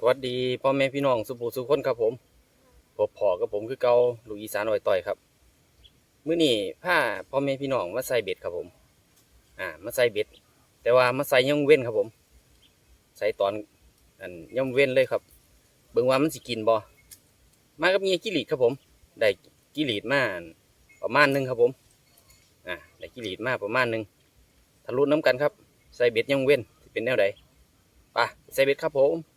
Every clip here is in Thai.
สวัสดีพ่อแม่พี่น้องสุภูสุคนครับผมพบพอกับผมคือเกาลูกอีสานอ่อยต่อยครับมื้อนี้ผ้าพ่อแม่พี่น้องมาใส่เบ็ดครับผม อ่ามาใส่เบ็ด แต่ว่ามาใส่ย่องเว้นครับผม ใส่ตอนอันย่องเว้นเลยครับ เบิ่งว่ามันสิกินบ่มากับเมียกิริดครับผม ได้กิริดมาประมาณหนึงครับผม อ่าได้กิริดมาประมาณหนึงทะลุน้ำกันครับ ใส่เบ็ดย่องเว้นเป็นแนวใดไปใส่เบ็ดครับผม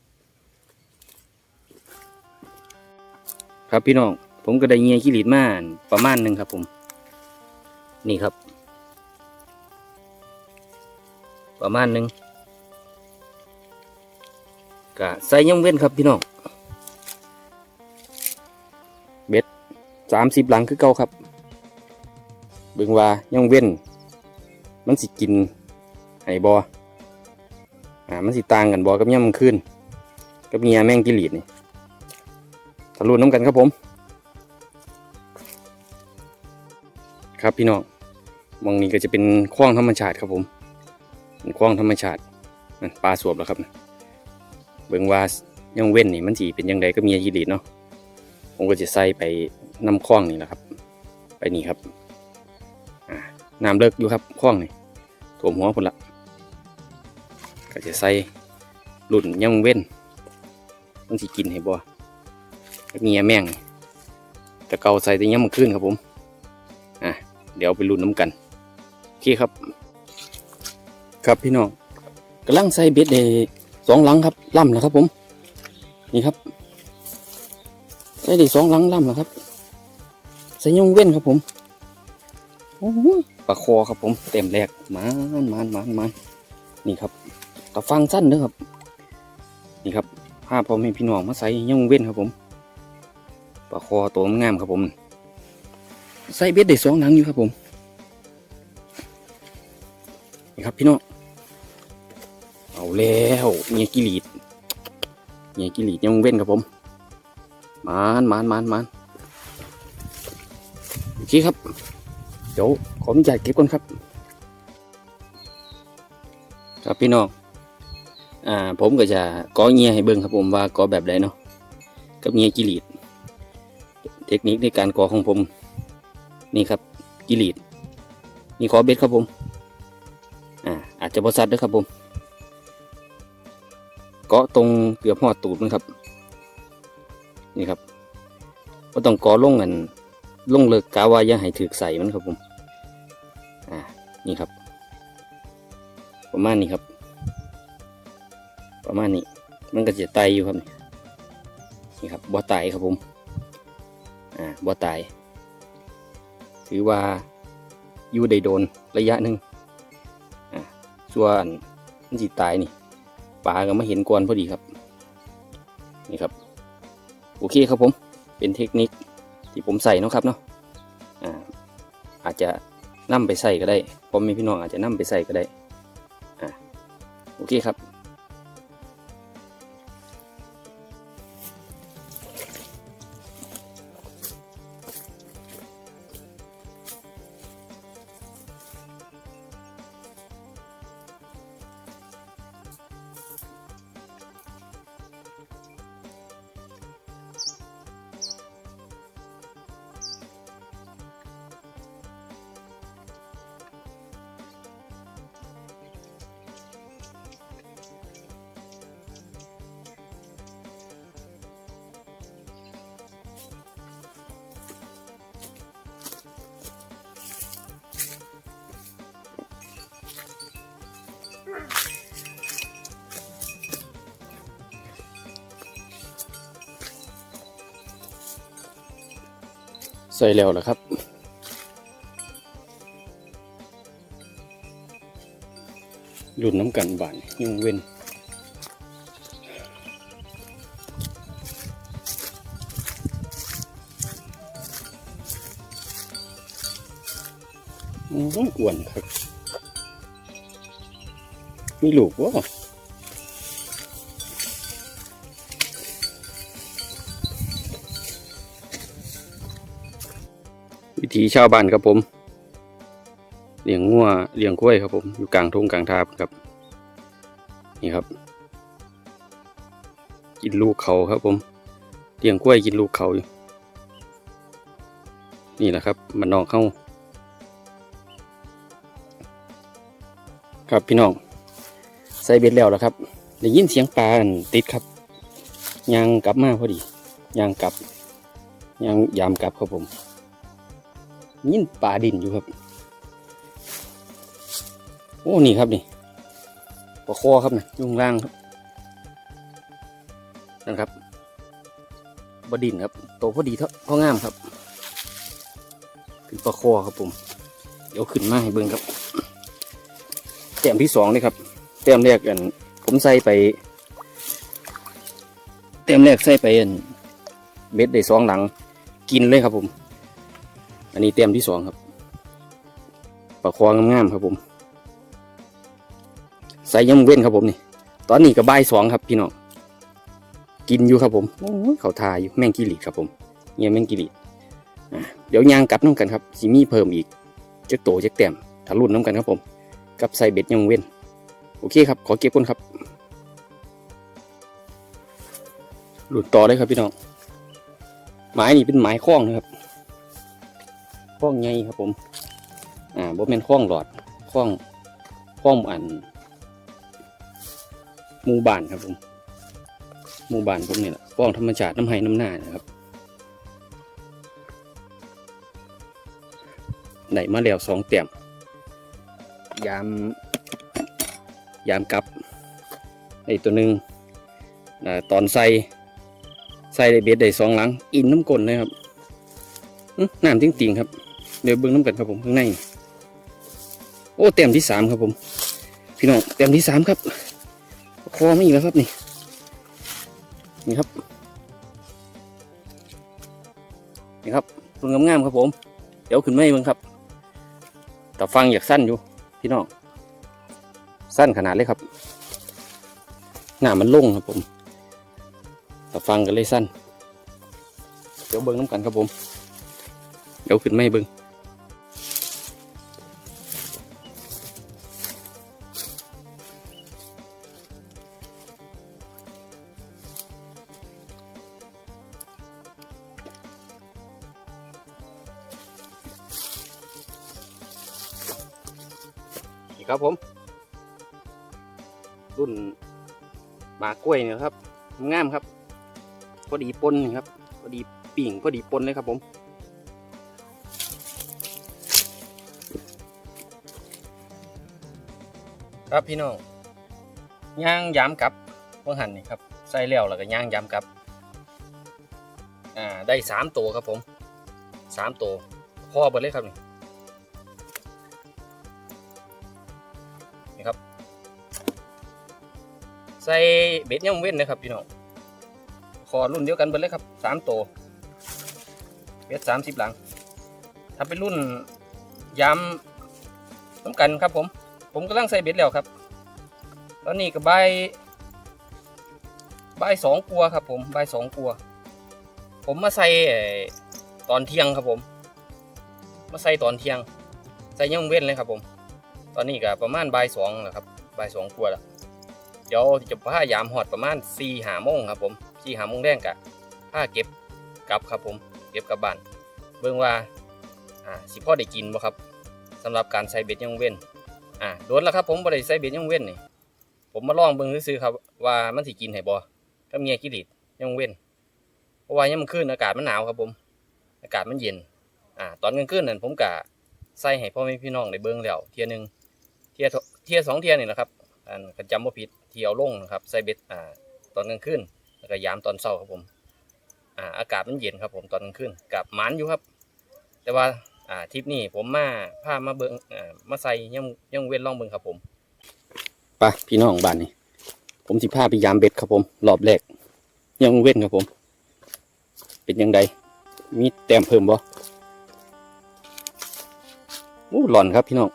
ครับพี่น้องผมก็ได้เงียขี้หลีดมาประมาณหนึ่งครับ ผม นี่ครับ ประมาณหนึ่งกะใส่ย่องเว้นครับพี่น้องเบ็ดสามสิบหลังคือเก่าครับ เบิ่งว่าย่องเว้น มันสิกินไห้บออ่ามันสิต่างกันบอกับย่ำมันขึ้นกับเงียแมงกิหลีดนี่ ทะลุน้ำกันครับผม ครับพี่น้องมองนี้ก็จะเป็นคลองธรรมชาติครับผมเป็นคลองธรรมชาตินั่นปลาสวบแล้วครับนะเบิ่งว่ายังเว้นนี่มันสีเป็นยังไงก็มียีรีเนาะผมก็จะใส่ไปน้ำคลองนี่แหละครับ ไปนี่ครับน้ำเลิกอยู่ครับคลองนี่ถ่วมหัวคนละก็จะใส่รุ่นยังเว้นมันสิกินให้บ่ เงียแม่งแต่เกาใส่แต่ยังมันขึ้นครับผมอะเดี๋ยวไปลุ้นน้ำกันโอเคครับ ครับพี่น้องกำลังใส่เบ็ดเดสองหลังครับล่ำแล้วครับผม นี่ครับใส่ได้สองหลังล่ำแล้วครับใส่ยงเว้นครับผมโอ้โหปลาคอครับผมเต็มแรกมานมานมานมานนี่ครับกระฟังสั้นเด้อครับ นี่ครับภาพพ่อแม่พี่น้องมาใส่ยงเว้นครับผม ปลาคอตัวงามครับผม ใส่เบ็ดได้สองหนังอยู่ครับผม นี่ครับพี่น้อง เอาแล้วเมียกิลีดเมียกิลีดยังเว้นครับผม มานมานมานมานโอเคครับ เดี๋ยวขออนุญาตเก็บก่อนครับ ครับพี่น้อง อ่า ผมก็จะก้อเงียให้เบิ่งครับผมว่าก้อแบบใดเนาะ กับเงียกิลีด เทคนิคในการก่อของผม นี่ครับกิลีดนี่ขอเบ็ดครับผม อ่า อาจจะบริษัทด้วยครับผม เกาะตรงเกือบหอดตูดมันครับ นี่ครับก็ต้องกาะลงกันลงเลิกกาวาย่าให้ถือใส่มันครับผม อ่า นี่ครับ ประมาณนี้ครับ ประมาณนี้ มันก็จะไตอยู่ครับ นี่ครับบ่ไตครับผม อ่าบ่ตาย ถือว่าอยู่ได้โดนระยะหนึ่งอ่าส่วนมันสิตายนี่ปลาก็มาเห็นก่อนพอดีครับ นี่ครับ โอเคครับผม เป็นเทคนิคที่ผมใส่นะครับเนาะอ่าอาจจะนำไปใส่ก็ได้พ่อแม่พี่น้องอาจจะนำไปใส่ก็ได้ ใส่แล้วเหรอครับ หลุดน้ำกันบานยุงเว้นต้องอ้วนครับ มีลูกวะ วิธีชาวบ้านครับผมเลี้ยงงัวเลี้ยงกล้วยครับผมอยู่กลางทุ่งกลางทาบครับ นี่ครับ กินลูกเขาครับผมเลี้ยงกล้วยกินลูกเขาอยู่นี่แหละครับ มันนอกเข้า ครับพี่น้องใส่เบ็ดแล้วแล้วครับได้ยินเสียงปลานติดครับยางกลับมาพอดียางกลับยางยามกลับครับผม ยินปลาดินอยู่ครับ โอ้นี่ครับนี่ปลาคอครับนะยุ่งล่างครับนั่นครับบดินครับโตพอดีเท่าพองามครับเป็นปลาคอครับผมเดี๋ยวขึ้นมาให้เบิ่งครับแต้มที่สองเลยครับแต้มแรกกันผมใส่ไปแต้มแรกใส่ไปอันเบ็ดได้สองหลังกินเลยครับผม อันนี้แต้มที่สองครับปลาคองามๆครับผมใส่ยำเว้นครับผมนี่ ตอนนี้ก็บ่ายสองครับพี่น้องกินอยู่ครับผมเขาทาอยู่แมงกิริครับผมเนี่ยแมงกิริเดี๋ยวยางกลับน้ำกันครับสิมีเพิ่มอีกจักโตจักแต้มทะลุน้ำกันครับผม กับใส่เบ็ดยำเว้น โอเคครับ ขอเก็บก่อนครับ หลุดต่อเลยครับพี่น้อง ไม้นี่เป็นไม้คล้องนะครับ คล้องใหญ่ครับผม อ่าบ่แม่นคล้องหลอดคล้องคล้องอันหมู่บ้านครับผมหมู่บ้านผมนี่แหละฟ้องธรรมชาติน้ำไห้น้ำหน้านะครับได้มาแล้วสองเต็มยาม ยามกลับไอตัวหนึ่งอ่าตอนใส่ใส่ได้เบ็ดได้สองหลัง อินน้ำกลนเลยครับน้ำจริงๆครับ เดี๋ยวเบิ้งน้ำกันครับผมข้างใน โอ้เต็มที่สามครับผม พี่น้องเต็มที่สามครับ คอไม่อีกแล้วครับนี่ นี่ครับ นี่ครับตัวงามๆครับผม เดี๋ยวขึ้นไม่เบิ่งครับ แต่ฟังอยากสั้นอยู่ พี่น้อง สั้นขนาดเลยครับ หน้ามันลงครับผมแต่ฟังกันเลยสั้น เดี๋ยวเบิ่งน้ำกันครับผม เดี๋ยวขึ้นไม่เบิ่ง ครับผม รุ่นหมากล้วยเนี่ยครับงามครับ พอดีปนนี่ครับ พอดีปิ่งพอดีปนเลยครับผมครับพี่น้องย่างยามกลับเมื่อหันนี่ครับใส่แล้วแล้วก็ย่างยามกลับอ่าได้สามตัวครับผมสามตัวพ่อเบิดเลยครับนี่ ใส่เบ็ดย่ำเว้นนะครับพี่น้องขอรุ่นเดียวกันเบิดเลยครับสามตัวเบ็ดสามสิบหลังถ้าเป็นรุ่นยำน้ำกันครับผม ผมกำลังใส่เบ็ดแล้วครับตอนนี้ก็ใบใบสองกัวครับผมใบสองกัว ผมมาใส่ตอนเที่ยงครับผม มาใส่ตอนเที่ยง ใส่ย่ำเว้นเลยครับผม ตอนนี้ก็ประมาณใบสองนะครับใบสองกว่าแล้ว เดี๋ยวจะพายามหอดประมาณสี่หาโมงครับผมสี่หาโมงแดงกะผ้าเก็บกลับครับผม เก็บกลับบ้าน เบิ่งว่าอ่าสิพ่อได้กินบ่ครับสำหรับการใส่เบ็ดย่องเว้นอ่าโดนแล้วครับผมบ่ได้ใส่เบ็ดย่องเว้นนี่ผมมาลองเบิ่งซื้อครับ ว่ามันสิกินให้บ่ก็เมียกิริดย่องเว้นเพราะว่ายังมันขึ้นอากาศมันหนาวครับผม อากาศมันเย็นอ่าตอนกลางคืนนั่นผมกะใส่ให้พ่อแม่พี่น้องได้เบิ่งแล้วเทียนึงเทียเทียสองเทียนี่แหละครับ อันคันจำว่าผิดเที่ยวลงนะครับใส่เบ็ดอ่าตอนกลางคืนแล้วก็ยามตอนเช้าครับผมอ่าอากาศมันเย็นครับผมตอนกลางคืนกับหมันอยู่ครับ แต่ว่าอ่าทริปนี้ผมมาพามาเบิ้งอ่ามาใส่ย่งย่งเว้นล่องเบิ้งครับผมไปพี่น้องบ้านนี้ ผมสิพาไปยามเบ็ดครับผมรอบแรกย่งเว้นครับผม เป็นยังไงมีแต้มเพิ่มบ่โอ้หล่อนครับพี่น้อง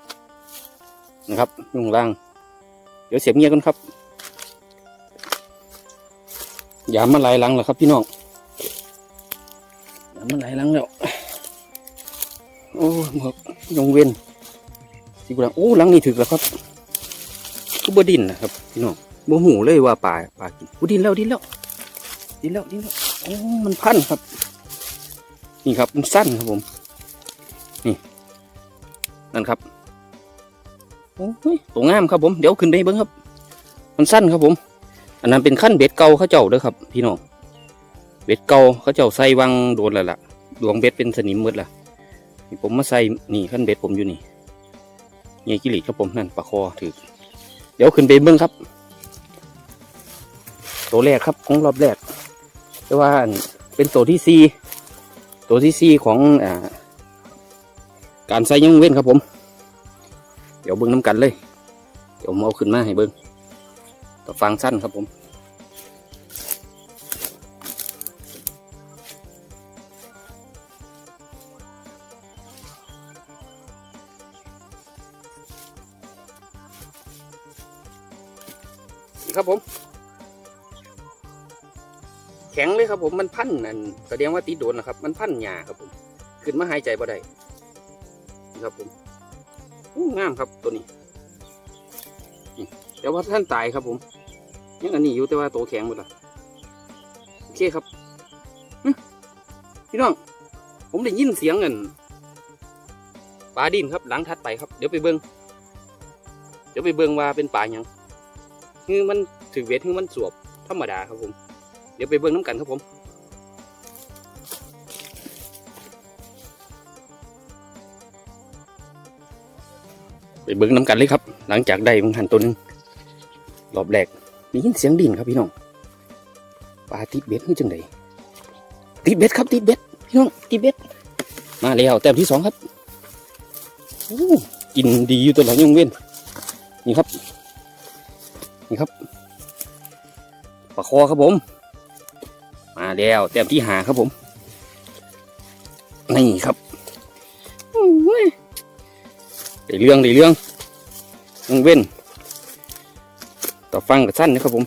นะครับยุงล่าง เดี๋ยวเสียบเงียกันครับยามมาหลายหลังแล้วครับพี่น้องยามมาหลายหลังแล้วโอ้หมกยงเวนสิกุลังโอ้หลังนี้ถึกแล้วครับกูบดินนะครับพี่น้องบ่หูเลยว่าป่าป่ากินกูดินแล้วดินแล้วดินแล้วดินแล้วโอ้มันพันครับ นี่ครับมันสั้นครับผม นี่นั่นครับ โอ้ยตัวงามครับผม เดี๋ยวขึ้นไปเบิ้งครับ มันสั้นครับผม อันนั้นเป็นขั้นเบ็ดเก่าเขาเจ้าเด้อครับ พี่น้อง เบ็ดเก่าเขาเจ้าใส่วังโดนแล้วล่ะ ดวงเบ็ดเป็นสนิมหมดล่ะนี่ผมมาใส่ นี่ขั้นเบ็ดผมอยู่นี่เงี้ยกิริครับผมนั่นปลาคอถือ เดี๋ยวขึ้นไปเบิ้งครับ ตัวแรกครับของรอบแรกแต่ว่าเป็นตัวที่สี่ตัวที่สี่ของอการใส่ยังเว้นครับผม ดี๋ยวเบิ้งน้ำกันเลย เดี๋ยวผมเอาขึ้นมาให้เบิ้งต่อฟังสั้นครับผมครับผม แข็งเลยครับผมมันพันนั่นแสดงว่าติดโดนนะครับ มันพันหยาครับผม ขึ้นมาหายใจบ่ได้นี่ครับผม งามครับตัวนี้แต่ว่าท่านตายครับผมยังอันนี้อยู่แต่ว่าโตแข็งหมดละโอเคครับพี่น้อง ผมได้ยินเสียงเงินปลาดินครับหลังทัดไปครับ เดี๋ยวไปเบิงเดี๋ยวไปเบิงว่าเป็นปลาหยังคือมันถือเวทคือมันสวบธรรมดาครับผม เดี๋ยวไปเบิ่งน้ำกันครับผม ไปเบิ่งน้ำกันเลยครับ หลังจากได้มังหันตัวหนึงรอบแรกได้ยินเสียงดินครับพี่น้องปลาติดเบ็ดคือจังไดติดเบ็ดครับติดเบ็ดพี่น้องติดเบ็ดมาแล้วแต้มที่สองครับโอ้กินดีอยู่ตัวหลังยังเว้นนี่ครับ นี่ครับปลาคอครับผม มาแล้วแต้มที่หาครับผมนี่ครับ เรื่องได้เรื่องยังเว้นต่อฟังกับสั้นนะครับผม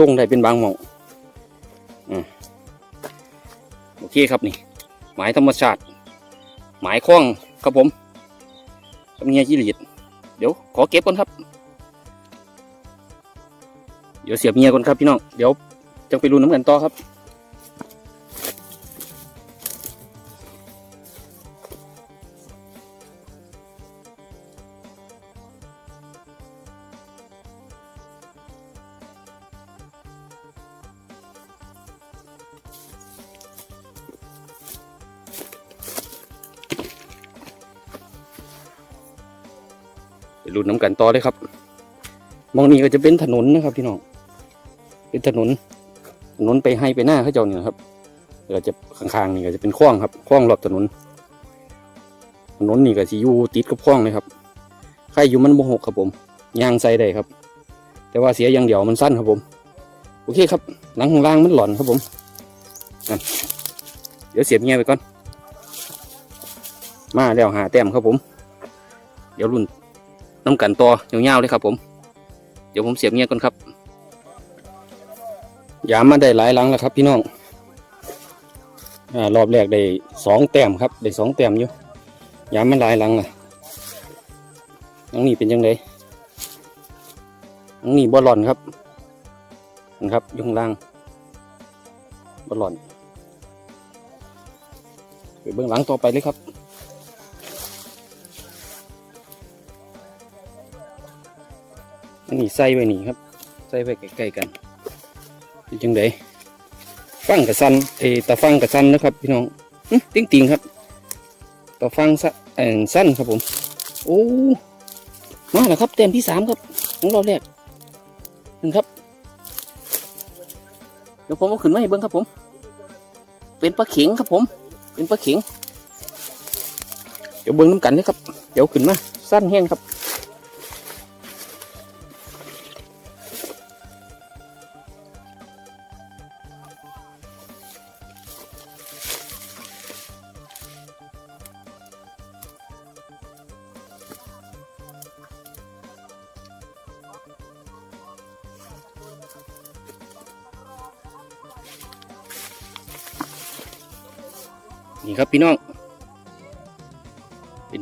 ลงได้เป็นบางหมองอืมโอเคครับนี่ หมายธรรมชาติ หมายคล้องครับผมกับเงียจิริตเดี๋ยวขอเก็บก่อนครับ เดี๋ยวเสียบเมียก่อนครับพี่น้อง เดี๋ยวจะไปรุนน้ำกันต่อครับ รุ่นน้ำกันต่อเลยครับมองนี้ก็จะเป็นถนนนะครับพี่น้องเป็นถนนถนนไปให้ไปหน้าเขาเจ้าเนี่ยครับก็จะข้างๆนี่ก็จะเป็นคลองครับคลองรอบถนน ถนนนี่ก็สิอยู่ติดกับคลองเลยครับใครอยู่มันโมหกครับผมยางใส่ได้ครับ แต่ว่าเสียอย่างเดียวมันสั้นครับผม โอเคครับหลังข้างล่างมันหล่อนครับผมเดี๋ยวเสียบเงียไปก่อน มาแล้วหาแต้มครับผม เดี๋ยวรุ่น น้ำกันต่อยาวๆเลยครับผม เดี๋ยวผมเสียบเงียก่อนครับยามมาได้หลายหลังแล้วครับ พี่น้องอรอบแรกได้สองแต้มครับได้สองแต้มอยู่ยามมันหลายหลังละหลังนี้เป็นยังไงหลังนี้บอลลอนครับนะครับยุ่ข้างล่างบอลลอนไปเบื้องหลังต่อไปเลยครับ อันนี้ใส่ไว้นี่ครับใส่ไว้ใกล้ๆกันเป็นจังไดฟังกับสันเอตาฟังกับสันนะครับพี่น้องอื้อติงติงครับตาฟังสะเออสั้นครับผม โอ้มาแล้วครับเต็มที่สามครับของเราแรกหนึ่งครับ เดี๋ยวผมเอาขึ้นมาให้เบิ้งครับผม เป็นปลาเข็งครับผม เป็นปลาเข็ง เดี๋ยวเบิ้งน้ำกันเลยครับ เดี๋ยวขึ้นมาสั้นแห้งครับ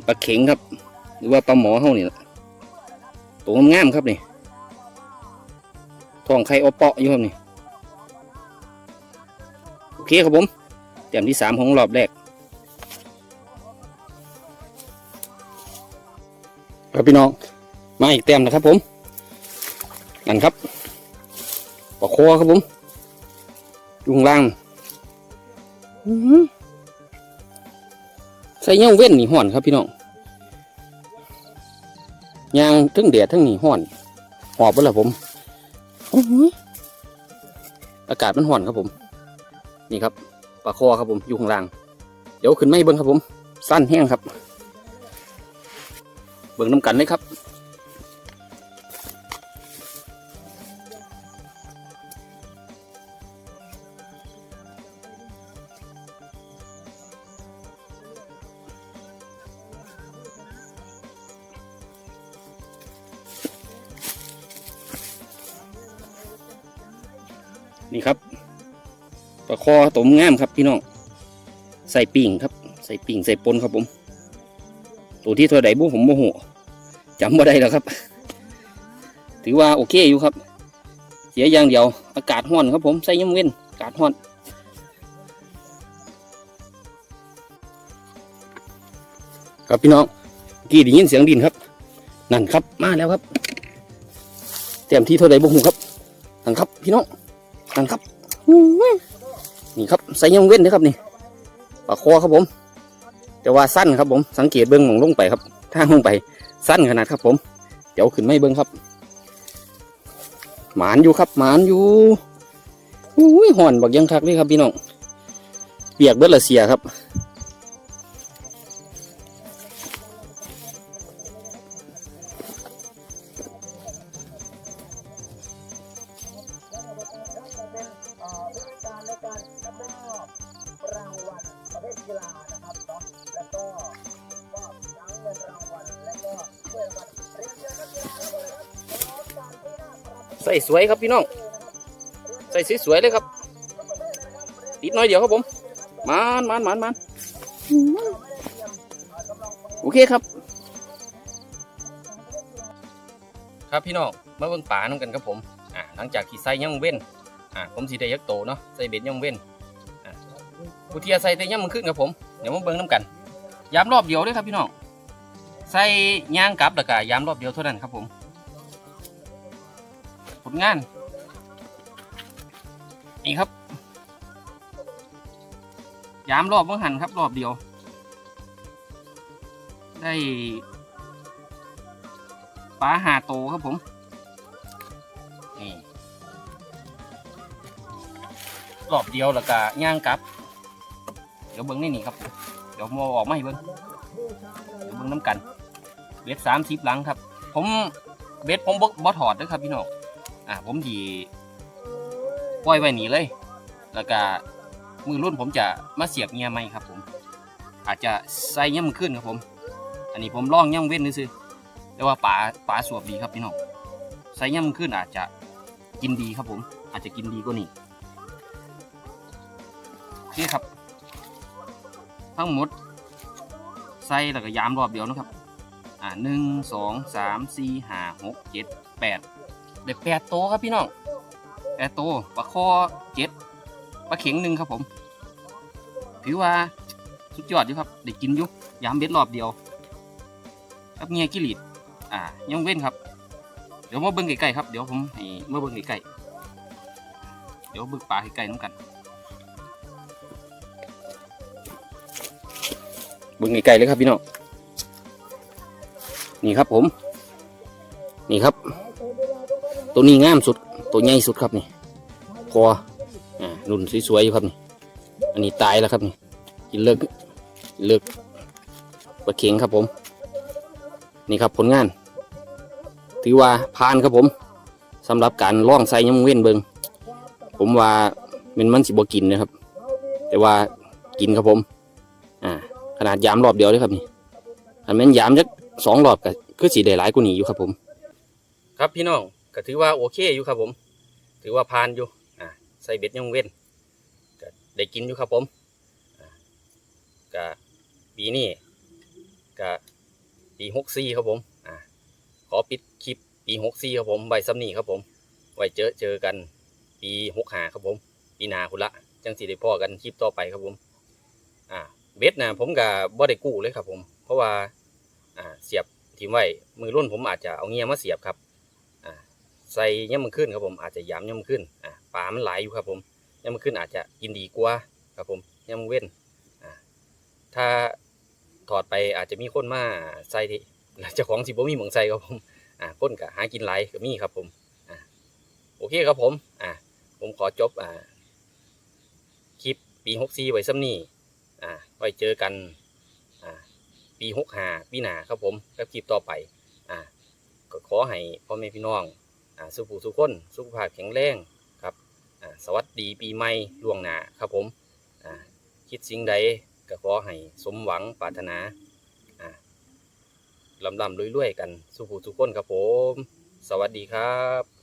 ปลาเข็งครับ หรือว่าปลาหมอเฮานี่ตัวงามครับนี่ทองไข่อเปาะอยู่ครับนี่โอเคครับผมแต้มที่สามของรอบแรกครับพี่น้องมาอีกแต้มนะครับผมนั่นครับปลาคอครับผมยู่ข้างล่าง อือ ใส่ย่างเว้นนี่ห่อนครับพี่น้องยางทั้งแดดทั้งนี่ห่อนหอบไปละผมอื้อหืออากาศมันห่อนครับผม นี่ครับปลาคอครับผมอยู่ข้างล่าง เดี๋ยวขึ้นไม่เบิ้งครับผม สั้นแห้งครับ เบิ้งน้ำกันเลยครับ คอตมงามครับพี่น้องใส่ปิ่งครับ ใส่ปิ่งใส่ปนครับผม ตัวที่เท่าใดบุผมโมโหจำบ่ได้แล้วครับ ถือว่าโอเคอยู่ครับเสียอย่างเดียวอากาศห้อนครับผมใส่ยำเว้นอากาศห้อนครับพี่น้องเมื่อกี้ได้ยินเสียงดินครับ นั่นครับมาแล้วครับเต็มที่เท่าใดบุหูครับนั่นครับ พี่น้องนั่นครับ นี่ครับใส่ยงเว้นนะครับนี่ปลาคอครับผม แต่ว่าสั้นครับผม สังเกตเบิ้งมองลงไปครับทางลงไปสั้นขนาดครับผม เดี๋ยวขึ้นไม่เบิ้งครับ หมานอยู่ครับ หมานอยู่อุ้ยห่อนบักยังคักเลยครับพี่น้องเปียกเบิดละเสียครับ ใส่สวยครับพี่น้อง ใส่สวยๆเลยครับติดน้อยเดียวครับผมมานมานมานมานโอเคครับ ครับพี่น้องมาเบิ่งป่าน้ำกันครับผมอ่าหลังจากที่ใส่ย่ำเว้นอ่าผมสีได้ยักโตเนาะใส่เบ็ดย่ำเว้นอ่าผู้เทียใส่แต่ย่ำมันขึ้นครับผมเดี๋ยวมาเบิ่งน้ำกันยามรอบเดียวเลยครับพี่น้องใส่ย่างกลับแล้วก็ยามรอบเดียวเท่านั้นครับผม งาน นี่ครับ ยามรอบบังหันครับ รอบเดียว ได้ปลาหาโตครับผม นี่ รอบเดียวแล้วก็ย่างกลับ เดี๋ยวเบิ้งนี่นี่ครับ เดี๋ยวโมออกมาให้เบิ้งเดี๋ยวเบิ้งน้ำกันเบ็ดสามสิบหลังครับ ผมเบ็ดผมบ่บ่ถอดนะครับพี่น้อง อ่าผมดีปล่อยไว้หนีเลย แล้วก็มือรุ่นผมจะมาเสียบเงียไหมครับ ผม อาจจะใส่เงี้ย่ำขึ้นครับผม อันนี้ผมลองย่ำเว้นซื้อแต่ว่าป่าป่าสวบดีครับพี่น้องใส่ย่ำขึ้นอาจจะกินดีครับผม อาจจะกินดีกว่านี้โอเคครับ ทั้งหมดใส่แล้วก็ยามรอบเดียวนะครับ อ่าหนึ่งสองสามสี่ห้าหกเจ็ดแปด ได้แปดโตครับพี่น้องแปดโตปลาคอเจ็ดปลาเข็งหนึ่งครับผม ถือว่าสุดยอดอยู่ครับได้กินอยู่ยามเบ็ดรอบเดียวครับเงียกิริดอ่ายังเว้นครับ เดี๋ยวมาเบิ้งไก่ๆครับ เดี๋ยวผมให้มาเบิ้งไก่ๆเดี๋ยวเบิ้งปลาไก่ๆน้ำกันเบิ้งไก่ๆเลยครับพี่น้องนี่ครับผม นี่ครับ ตัวนี้งามสุด ตัวใหญ่สุดครับนี่คออ่ารุ่นสวยๆครับนี่อันนี้ตายแล้วครับนี่กินเลิกกินเลิกปลาเข็งครับผม นี่ครับผลงาน ถือว่าผ่านครับผมสำหรับการล่องไซยำเว้นเบิงผมว่ามันมันสิบกินนะครับ แต่ว่ากินครับผม อ่า ขนาดยามรอบเดียวเลยครับนี่อันแม่นยามจักสองรอบก็คือสีได้หลายกว่านี้อยู่ครับผม ครับพี่น้อง ก็ถือว่าโอเคอยู่ครับผม ถือว่าผ่านอยู่อ่าใส่เบ็ดยังเว้นก็ได้กินอยู่ครับผมก็ปีนี้ก็ปีหกสี่ครับผมอ่าขอปิดคลิปปีหกสี่ครับผมใบซ้ำนี่ครับผม ไว้เจอเจอกันปีหกหาครับผม ปีหนาคุณละจังสีได้พ่อกันคลิปต่อไปครับผมอ่าเบ็ดนะผมกับบ่ได้กู้เลยครับผม เพราะว่าอ่าเสียบทีมไว้มือรุ่นผมอาจจะเอาเงียมาเสียบครับ ใส่ย่ำมันขึ้นครับผมอาจจะย้ำย่ำมันขึ้นอ่าปลามันไหลยอยู่ครับผมย่ำมันขึ้นอาจจะกินดีกว่าครับผมย่ำมันเว้นอ่าถ้าถอดไปอาจจะมีคนมาใส่ที่เจ้าของสิบ่มีหมองใส่ครับผมอ่าคนก็หากินไหลก็มีครับผมอ่าโอเคครับผมอ่าผมขอจบอ่าคลิปปีหกสี่ไว้ซ้ำนี่อ่าไว้เจอกันอ่าปีหกห้าปีหนาครับผมกับคลิปต่อไปอ่าก็ขอให้พ่อแม่พี่น้อง สุภูสุขคนสุขภาพแข็งแรงครับสวัสดีปีใหม่ล่วงหน้าครับผมคิดสิ่งใดก็ขอให้สมหวังปรารถนาลำลำรวยๆกันสุภูสุขคนครับผม สวัสดีครับ